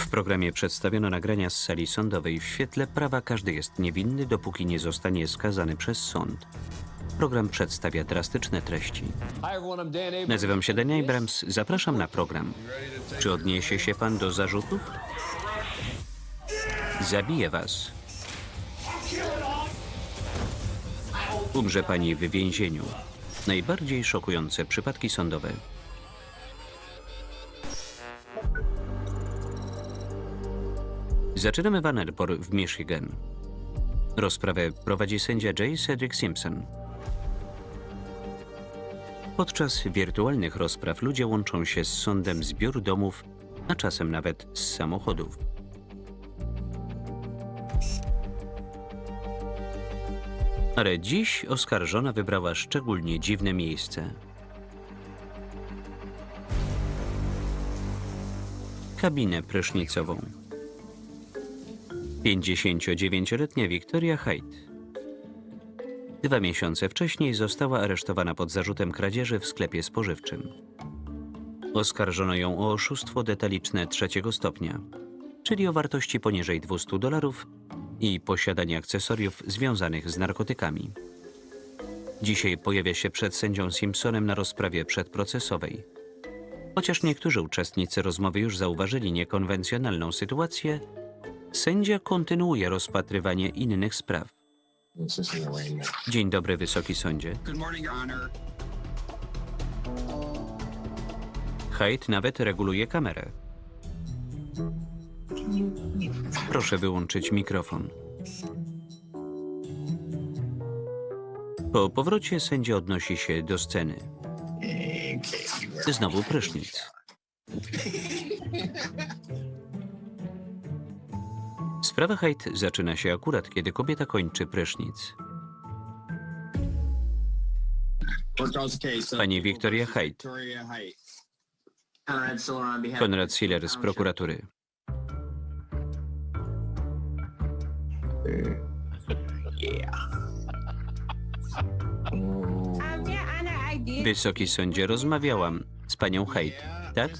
W programie przedstawiono nagrania z sali sądowej. W świetle prawa każdy jest niewinny, dopóki nie zostanie skazany przez sąd. Program przedstawia drastyczne treści. Nazywam się Dan Abrams. Zapraszam na program. Czy odniesie się pan do zarzutów? Zabiję was. Umrze pani w więzieniu. Najbardziej szokujące przypadki sądowe. Zaczynamy Arbor w Michigan. Rozprawę prowadzi sędzia J. Cedric Simpson. Podczas wirtualnych rozpraw ludzie łączą się z sądem z biur domów, a czasem nawet z samochodów. Ale dziś oskarżona wybrała szczególnie dziwne miejsce. Kabinę prysznicową. 59-letnia Victoria Hyde Dwa miesiące wcześniej została aresztowana pod zarzutem kradzieży w sklepie spożywczym. Oskarżono ją o oszustwo detaliczne trzeciego stopnia, czyli o wartości poniżej 200 dolarów i posiadanie akcesoriów związanych z narkotykami. Dzisiaj pojawia się przed sędzią Simpsonem na rozprawie przedprocesowej. Chociaż niektórzy uczestnicy rozmowy już zauważyli niekonwencjonalną sytuację, sędzia kontynuuje rozpatrywanie innych spraw. Dzień dobry, Wysoki Sądzie. Hyde nawet reguluje kamerę. Proszę wyłączyć mikrofon. Po powrocie sędzia odnosi się do sceny. Znowu prysznic. Sprawa Hyde zaczyna się akurat, kiedy kobieta kończy prysznic. Pani on behalf Konrad Siller z prokuratury. Wysoki sądzie, rozmawiałam z panią Hyde, tak?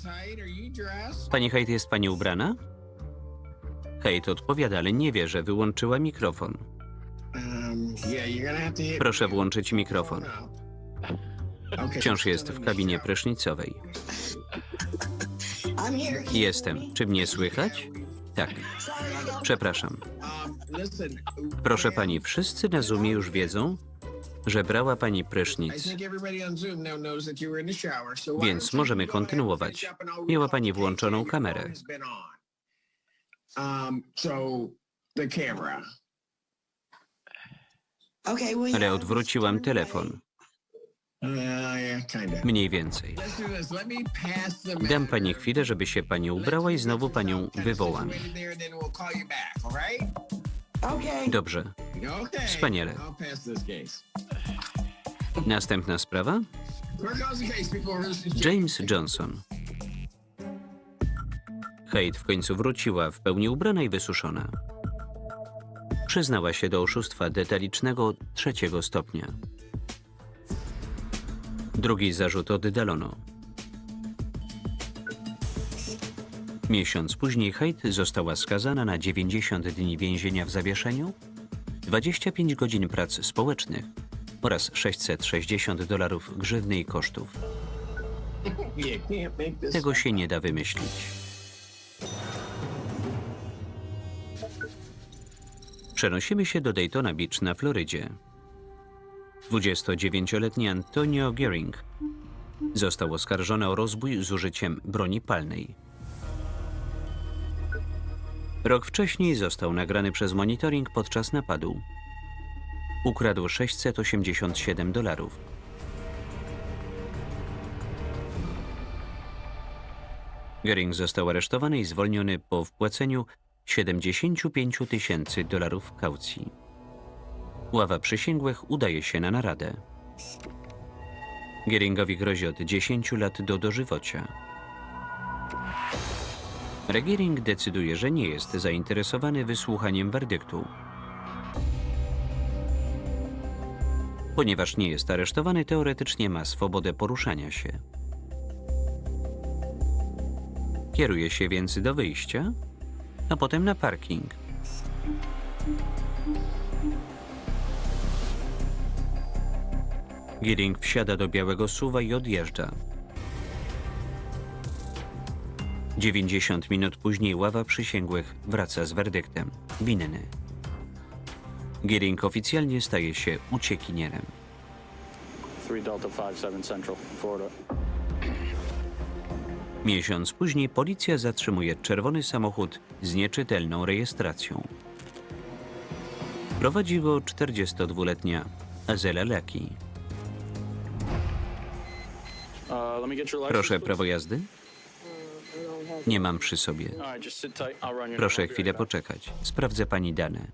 Pani Hyde jest pani ubrana? Hyde odpowiada, ale nie wie, że wyłączyła mikrofon. Um, Proszę włączyć mikrofon. Wciąż jest w kabinie prysznicowej. Jestem. Czy mnie słychać? Tak. Przepraszam. Um, Proszę pani, wszyscy na Zoomie już wiedzą, że brała pani prysznic, więc możemy kontynuować. Miała pani włączoną kamerę. Um, so the camera. Okay, well, ale yeah, it's telefon. Uh, yeah, kinda. Mniej więcej. Let's do this. Let me pass the Dam pani chwilę, żeby się pani ubrała i znowu panią wywołam. Okay. Dobrze. Wspaniale. Następna sprawa? James Johnson. Hyde w końcu wróciła w pełni ubrana i wysuszona. Przyznała się do oszustwa detalicznego trzeciego stopnia. Drugi zarzut oddalono. Miesiąc później Hyde została skazana na 90 dni więzienia w zawieszeniu, 25 godzin prac społecznych oraz 660 dolarów grzywny i kosztów. Tego się nie da wymyślić. Przenosimy się do Daytona Beach na Florydzie. 29-letni Antonio Gehring został oskarżony o rozbój z użyciem broni palnej. Rok wcześniej został nagrany przez monitoring podczas napadu. Ukradł 687 dolarów. Gering został aresztowany i zwolniony po wpłaceniu 75 tysięcy dolarów kaucji. Ława przysięgłych udaje się na naradę. Geringowi grozi od 10 lat do dożywocia. Regiering decyduje, że nie jest zainteresowany wysłuchaniem werdyktu. Ponieważ nie jest aresztowany, teoretycznie ma swobodę poruszania się. Kieruje się więc do wyjścia a potem na parking. Giering wsiada do białego suwa i odjeżdża. 90 minut później ława przysięgłych wraca z werdyktem. Winny. Giering oficjalnie staje się uciekinierem. 3 Delta 57 Central, Florida. Miesiąc później policja zatrzymuje czerwony samochód z nieczytelną rejestracją. Prowadzi go 42-letnia Azela Laki. Uh, Proszę prawo jazdy? Nie mam przy sobie. Proszę chwilę poczekać. Sprawdzę pani dane.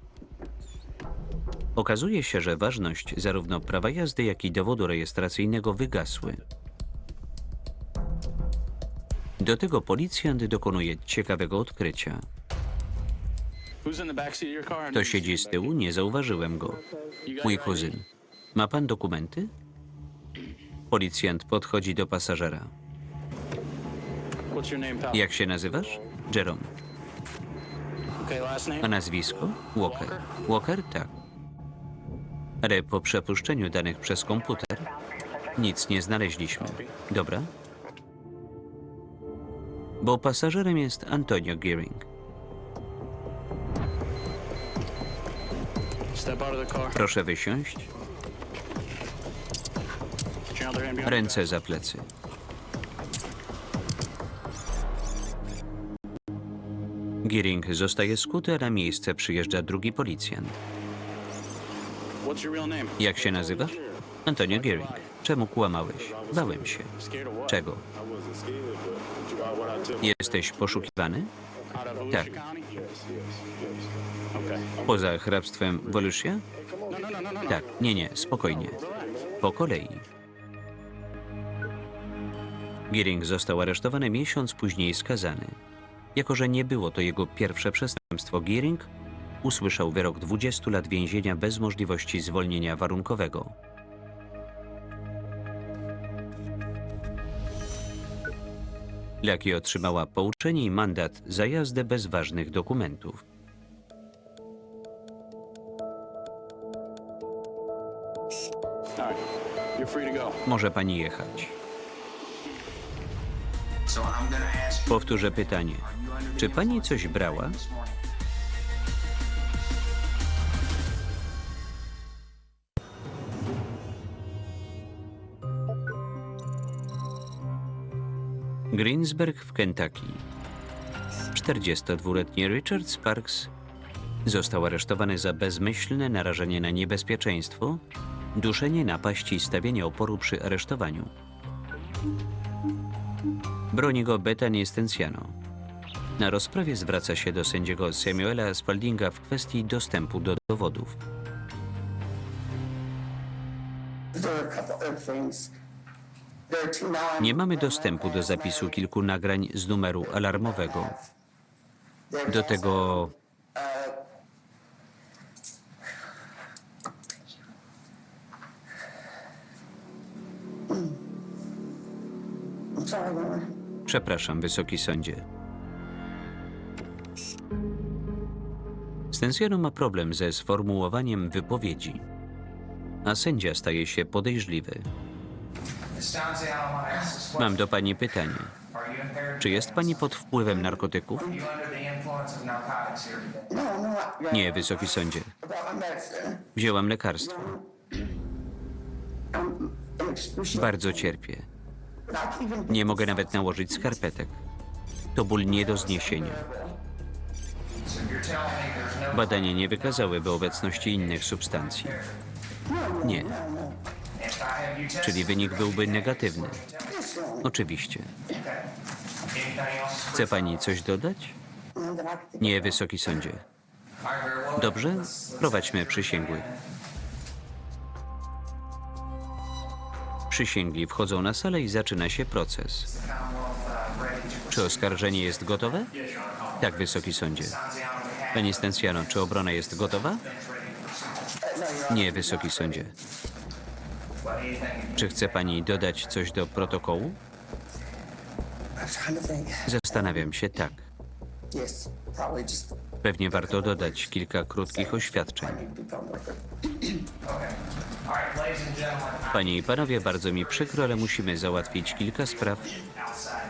Okazuje się, że ważność zarówno prawa jazdy, jak i dowodu rejestracyjnego wygasły. Do tego policjant dokonuje ciekawego odkrycia. Kto siedzi z tyłu? Nie zauważyłem go. Mój kuzyn. Ma pan dokumenty? Policjant podchodzi do pasażera. Jak się nazywasz? Jerome. A nazwisko? Walker. Walker? Tak. Ale po przepuszczeniu danych przez komputer nic nie znaleźliśmy. Dobra? Bo pasażerem jest Antonio Gearing. Proszę wysiąść. Ręce za plecy. Gearing zostaje skuty, a na miejsce przyjeżdża drugi policjant. Jak się nazywasz? Antonio Gearing. Czemu kłamałeś? Bałem się. Czego? Jesteś poszukiwany? Tak. Poza hrabstwem no. Tak, nie, nie, spokojnie. Po kolei. Giering został aresztowany miesiąc później skazany. Jako, że nie było to jego pierwsze przestępstwo, Giering usłyszał wyrok 20 lat więzienia bez możliwości zwolnienia warunkowego. Laki otrzymała pouczenie i mandat za jazdę bez ważnych dokumentów. Może pani jechać. Powtórzę pytanie. Czy pani coś brała? Greensburg w Kentucky. 42-letni Richard Sparks został aresztowany za bezmyślne narażenie na niebezpieczeństwo, duszenie napaści i stawienie oporu przy aresztowaniu. Broni go Bethany Stenciano. Na rozprawie zwraca się do sędziego Samuela Spaldinga w kwestii dostępu do dowodów. There are a couple things. There are two now. Nie mamy dostępu do zapisu kilku nagrań z numeru alarmowego. Do tego. Przepraszam, Wysoki Sądzie. Stensjano ma problem ze sformułowaniem wypowiedzi, a sędzia staje się podejrzliwy. Mam do pani pytanie. Czy jest pani pod wpływem narkotyków? No, no, Nie, Wysoki Sądzie. Wzięłam lekarstwo. Bardzo cierpię. Nie mogę nawet nałożyć skarpetek. To ból nie do zniesienia. Badania nie wykazałyby obecności innych substancji. Nie. Czyli wynik byłby negatywny. Oczywiście. Chce pani coś dodać? Nie, Wysoki Sądzie. Dobrze? Prowadźmy przysięgłych. Przysięgli wchodzą na salę i zaczyna się proces. Czy oskarżenie jest gotowe? Tak, Wysoki Sądzie. Panie Stencjano, czy obrona jest gotowa? Nie, Wysoki Sądzie. Czy chce pani dodać coś do protokołu? Zastanawiam się, tak. Pewnie warto dodać kilka krótkich oświadczeń. Panie i panowie, bardzo mi przykro, ale musimy załatwić kilka spraw,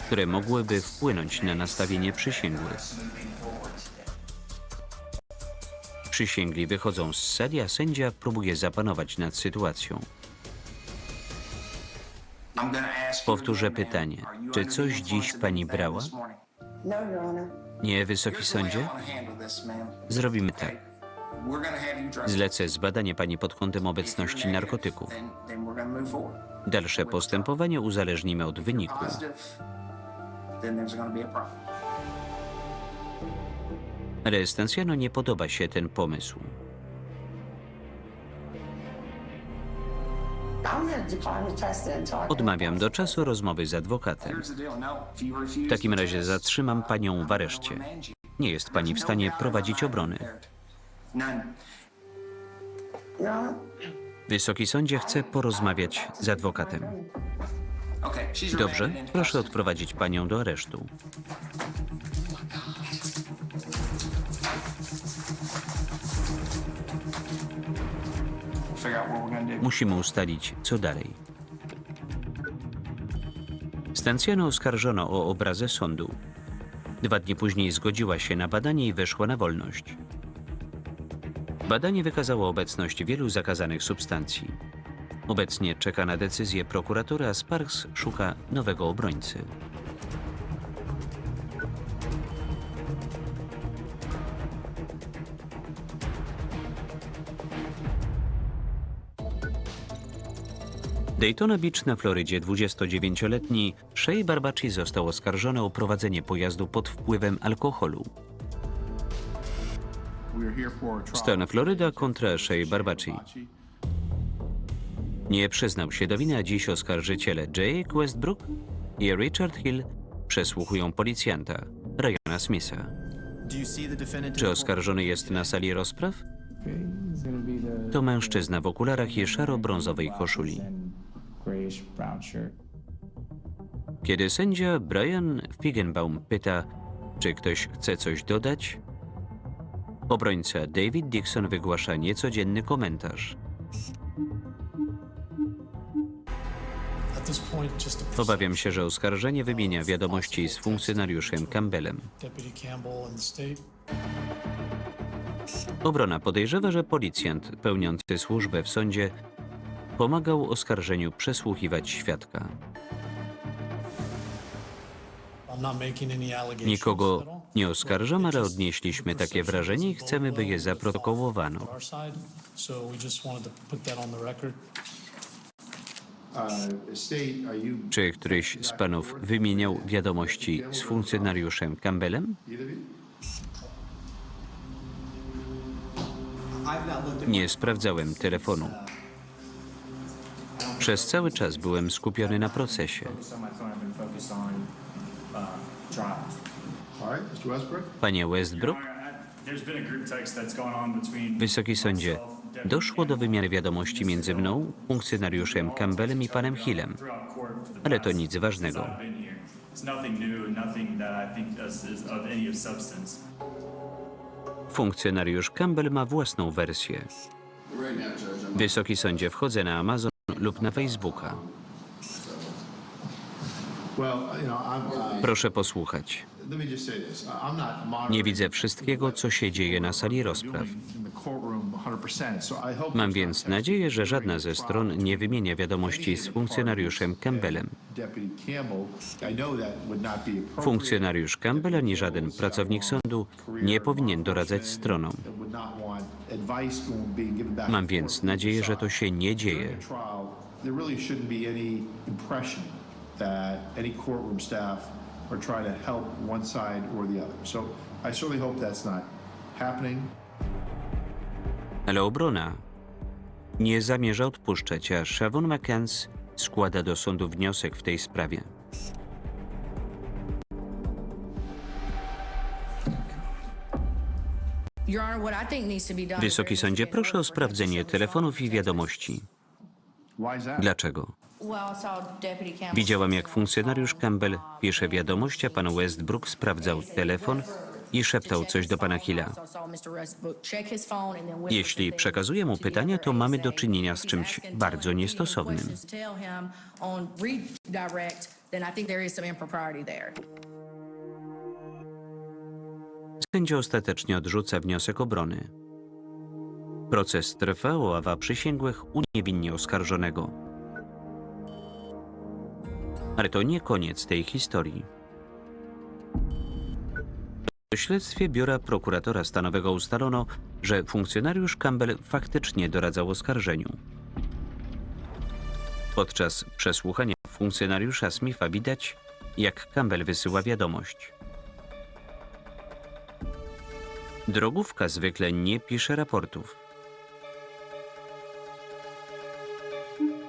które mogłyby wpłynąć na nastawienie przysięgłych. Przysięgli wychodzą z sali, a sędzia próbuje zapanować nad sytuacją. Powtórzę pytanie. Czy coś dziś pani brała? No. Nie, wysoki sądzie? Zrobimy tak. Zlecę zbadanie pani pod kątem obecności narkotyków. Dalsze postępowanie uzależnimy od wyniku. Positive, then there's gonna be a problem. Restancjano nie podoba się ten pomysł. Odmawiam do czasu rozmowy z adwokatem. W takim razie zatrzymam panią w areszcie. Nie jest pani w stanie prowadzić obrony. Wysoki sądzie chce porozmawiać z adwokatem. Dobrze, proszę odprowadzić panią do aresztu. Musimy ustalić, co dalej. Stancjano oskarżono o obrazę sądu. Dwa dni później zgodziła się na badanie i wyszła na wolność. Badanie wykazało obecność wielu zakazanych substancji. Obecnie czeka na decyzję prokuratora, a Sparks szuka nowego obrońcy. Daytona Beach na Florydzie 29-letni Shea Barbaci został oskarżony o prowadzenie pojazdu pod wpływem alkoholu. Stan Floryda kontra Shea Barbaci. Nie przyznał się do winy, a dziś oskarżyciele Jake Westbrook i Richard Hill przesłuchują policjanta Ryana Smitha. Czy oskarżony jest na sali rozpraw? To mężczyzna w okularach i szaro-brązowej koszuli. Grayish brown shirt. Kiedy sędzia Brian Figgenbaum pyta, czy ktoś chce coś dodać, obrońca David Dixon wygłasza niecodzienny komentarz. Obawiam się, że oskarżenie wymienia wiadomości z funkcjonariuszem Campbellem. Obrona podejrzewa, że policjant pełniący służbę w sądzie pomagał oskarżeniu przesłuchiwać świadka. Nikogo nie oskarżam, ale odnieśliśmy takie wrażenie i chcemy, by je zaprotokołowano. Record. Czy któryś z panów wymieniał wiadomości z funkcjonariuszem Campbellem? Nie sprawdzałem telefonu. Przez cały czas byłem skupiony na procesie. Panie Westbrook, wysoki sądzie, doszło do wymiany wiadomości między mną, funkcjonariuszem Campbellem i panem Hillem, ale to nic ważnego. Funkcjonariusz Campbell ma własną wersję. Wysoki sądzie, wchodzę na Amazon lub na Facebooka. Proszę posłuchać. Nie widzę wszystkiego, co się dzieje na sali rozpraw. Mam więc nadzieję, że żadna ze stron nie wymienia wiadomości z funkcjonariuszem Campbellem. Funkcjonariusz Campbell ani żaden pracownik sądu nie powinien doradzać stronom. Mam więc nadzieję, że to się nie dzieje. There really shouldn't be any impression that any courtroom staff are trying to help one side or the other. So I certainly hope that's not happening. Ale obrona nie zamierza odpuszczać, a Shavon McCanns składa do sądu wniosek w tej sprawie. Wysoki sądzie, proszę o sprawdzenie telefonów i wiadomości. Dlaczego? Widziałam, jak funkcjonariusz Campbell pisze wiadomość, a pan Westbrook sprawdzał telefon i szeptał coś do pana Hilla. Jeśli przekazuję mu pytania, to mamy do czynienia z czymś bardzo niestosownym. Sędzia ostatecznie odrzuca wniosek obrony. Proces trwa, ława przysięgłych uniewinnie oskarżonego. Ale to nie koniec tej historii. W śledztwie biura prokuratora stanowego ustalono, że funkcjonariusz Campbell faktycznie doradzał oskarżeniu. Podczas przesłuchania funkcjonariusza Smitha widać, jak Campbell wysyła wiadomość. Drogówka zwykle nie pisze raportów.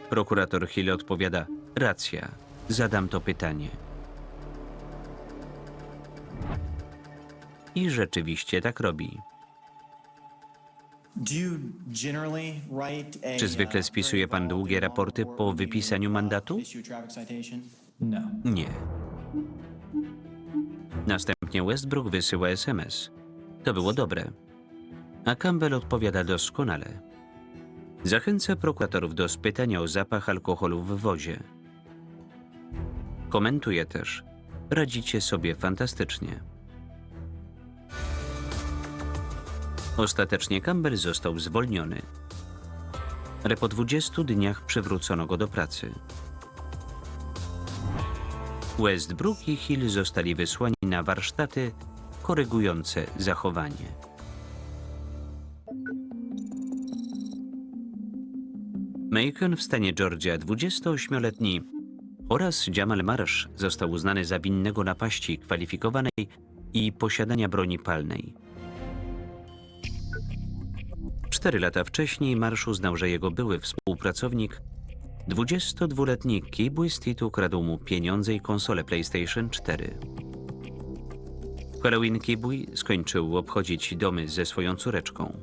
Prokurator Hill odpowiada: Racja, zadam to pytanie. I rzeczywiście tak robi. Czy zwykle spisuje pan długie raporty po wypisaniu mandatu? No. Nie. Następnie Westbrook wysyła SMS. To było dobre. A Campbell odpowiada doskonale. Zachęca prokuratorów do spytania o zapach alkoholu w wozie. Komentuje też. Radzicie sobie fantastycznie. Ostatecznie Campbell został zwolniony. Ale po 20 dniach przywrócono go do pracy. Westbrook i Hill zostali wysłani na warsztaty korygujące zachowanie. Macon w stanie Georgia, 28-letni, oraz Jamal Marsh został uznany za winnego napaści kwalifikowanej i posiadania broni palnej. Cztery lata wcześniej Marsh uznał, że jego były współpracownik 22-letni Kibły Street ukradł mu pieniądze i konsolę PlayStation 4. W Halloween Kibły skończył obchodzić domy ze swoją córeczką.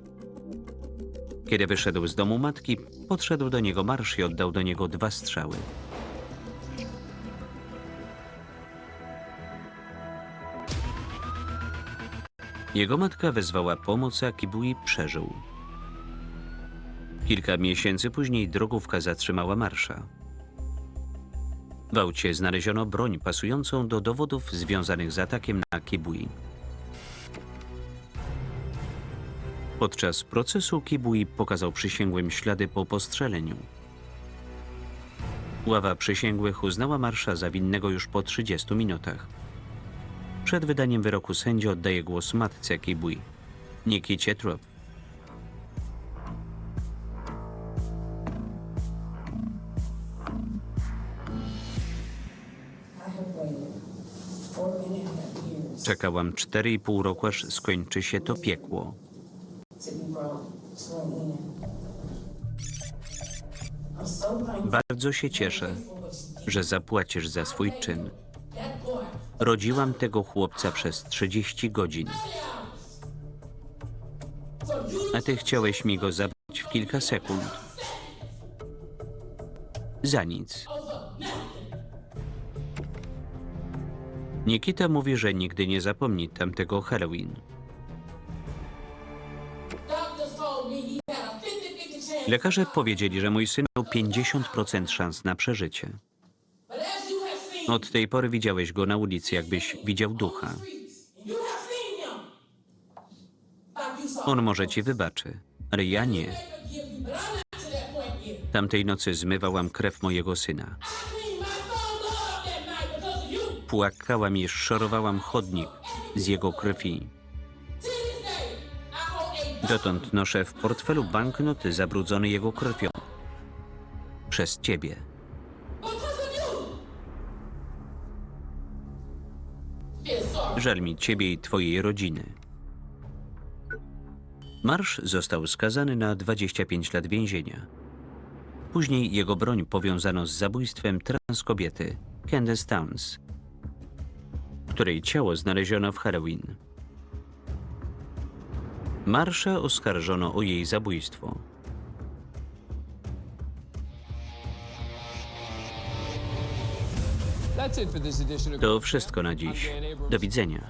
Kiedy wyszedł z domu matki, podszedł do niego marsz i oddał do niego dwa strzały. Jego matka wezwała pomoc, a Kibui przeżył. Kilka miesięcy później drogówka zatrzymała marsza. W aucie znaleziono broń pasującą do dowodów związanych z atakiem na Kibui. Podczas procesu Kibui pokazał przysięgłym ślady po postrzeleniu. Ława przysięgłych uznała marsza za winnego już po 30 minutach. Przed wydaniem wyroku sędzia oddaje głos matce Kibui, Nikicie Trop. Czekałam 4,5 roku, aż skończy się to piekło. Bardzo się cieszę, że zapłacisz za swój czyn. Rodziłam tego chłopca przez 30 godzin. A ty chciałeś mi go zabrać w kilka sekund. Za nic. Nikita mówi, że nigdy nie zapomni tamtego Halloween. Lekarze powiedzieli, że mój syn miał 50% szans na przeżycie. Od tej pory widziałeś go na ulicy, jakbyś widział ducha. On może ci wybaczy, ale ja nie. Tamtej nocy zmywałam krew mojego syna. Płakałam i szorowałam chodnik z jego krwi. Dotąd noszę w portfelu banknot zabrudzony jego krwią. Przez ciebie. Żal mi ciebie i twojej rodziny. Marsz został skazany na 25 lat więzienia. Później jego broń powiązano z zabójstwem transkobiety Candace Towns, której ciało znaleziono w Halloween. Marsza oskarżono o jej zabójstwo. To wszystko na dziś. Do widzenia.